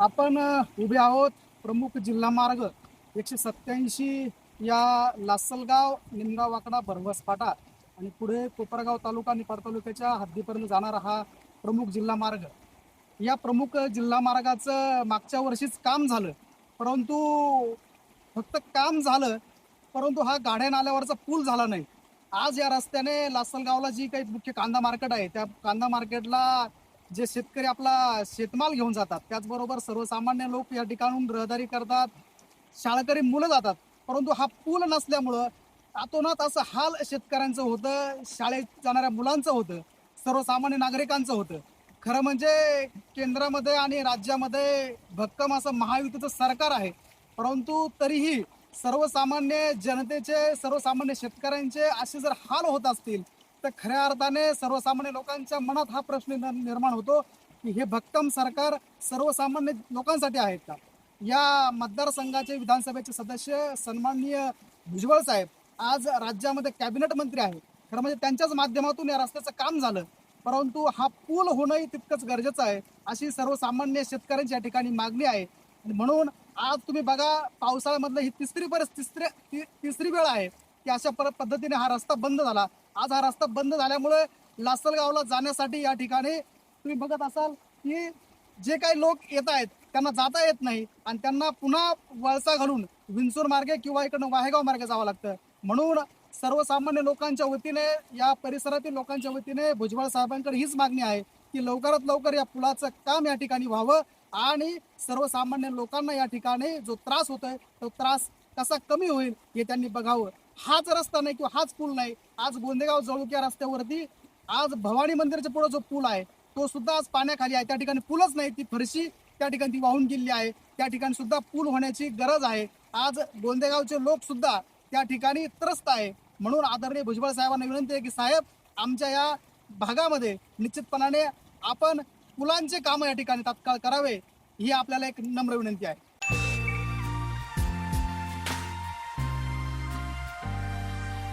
आपण उभे आहोत प्रमुख जिल्हा मार्ग एकशे सत्याऐंशी या लासलगाव निमगाव वाकडा भरवस फाटा आणि पुढे कोपरगाव तालुका निपाड तालुक्याच्या हद्दीपर्यंत जाणारा हा प्रमुख जिल्हा मार्ग. या प्रमुख जिल्हा मार्गाचं मागच्या वर्षीच काम झालं परंतु फक्त काम झालं परंतु हा गाड्या नाल्यावरचा पूल झाला नाही. आज या रस्त्याने लासलगावला जी काही मुख्य कांदा मार्केट आहे त्या कांदा मार्केटला जे शेतकरी आपला शेतमाल घेऊन जातात त्याचबरोबर सर्वसामान्य लोक या ठिकाणून रहदारी करतात शाळकरी मुलं जातात परंतु हा पूल नसल्यामुळं आतोनात असं हाल शेतकऱ्यांचं होतं शाळेत जाणाऱ्या मुलांचं होतं सर्वसामान्य नागरिकांचं होतं. खरं म्हणजे केंद्रामध्ये आणि राज्यामध्ये भक्कम असं महायुतीचं सरकार आहे परंतु तरीही सर्वसामान्य जनतेचे सर्वसामान्य शेतकऱ्यांचे असे जर हाल होत असतील तर खऱ्या अर्थाने सर्वसामान्य लोकांच्या मनात हा प्रश्न निर्माण होतो की हे भक्कम सरकार सर्वसामान्य लोकांसाठी आहेत का? या मतदारसंघाचे विधानसभेचे सदस्य सन्माननीय भुजबळ साहेब आज राज्यामध्ये कॅबिनेट मंत्री आहेत. खरं म्हणजे त्यांच्याच माध्यमातून या रस्त्याचं काम झालं. परंतु हा पूल होणंही तितकंच गरजेचं आहे अशी सर्वसामान्य शेतकऱ्यांची या ठिकाणी मागणी आहे. आणि म्हणून आज तुम्ही बघा पावसाळ्यामधलं ही तिसरी परत तिसरी तिसरी वेळ आहे की अशा पर पद्धतीने हा रस्ता बंद झाला. आज हा रस्ता बंद झाल्यामुळे लासलगावला जाण्यासाठी या ठिकाणी तुम्ही बघत असाल की जे काही लोक येत आहेत त्यांना जाता येत नाही आणि त्यांना पुन्हा वळसा घालून विंचूर मार्गे किंवा इकडनं वाहेगाव मार्गे जावं लागतं. म्हणून सर्वसामान्य लोकांच्या वतीने या परिसरातील लोकांच्या वतीने भुजबळ साहेबांकडे हीच मागणी आहे की लवकरात लवकर या पुलाचं काम या ठिकाणी व्हावं आणि सर्वसामान्य लोकांना या ठिकाणी जो त्रास होतोय तो त्रास कसा कमी होईल हे त्यांनी बघावं. हाच रस्ता नाही किंवा हाच पूल नाही. आज गोंदेगाव जळुक्या रस्त्यावरती आज भवानी मंदिराच्या पुढे जो पूल आहे तो सुद्धा आज पाण्याखाली आहे. त्या ठिकाणी पूलच नाही ती फरशी त्या ठिकाणी ती वाहून गेली आहे. त्या ठिकाणी सुद्धा पूल होण्याची गरज आहे. आज गोंदेगावचे लोक सुद्धा त्या ठिकाणी त्रस्त आहे. म्हणून आदरणीय भुजबळ साहेबांना विनंती आहे की साहेब आमच्या या भागामध्ये निश्चितपणाने आपण पुलांचे कामं या ठिकाणी तात्काळ करावे ही आपल्याला एक नम्र विनंती आहे.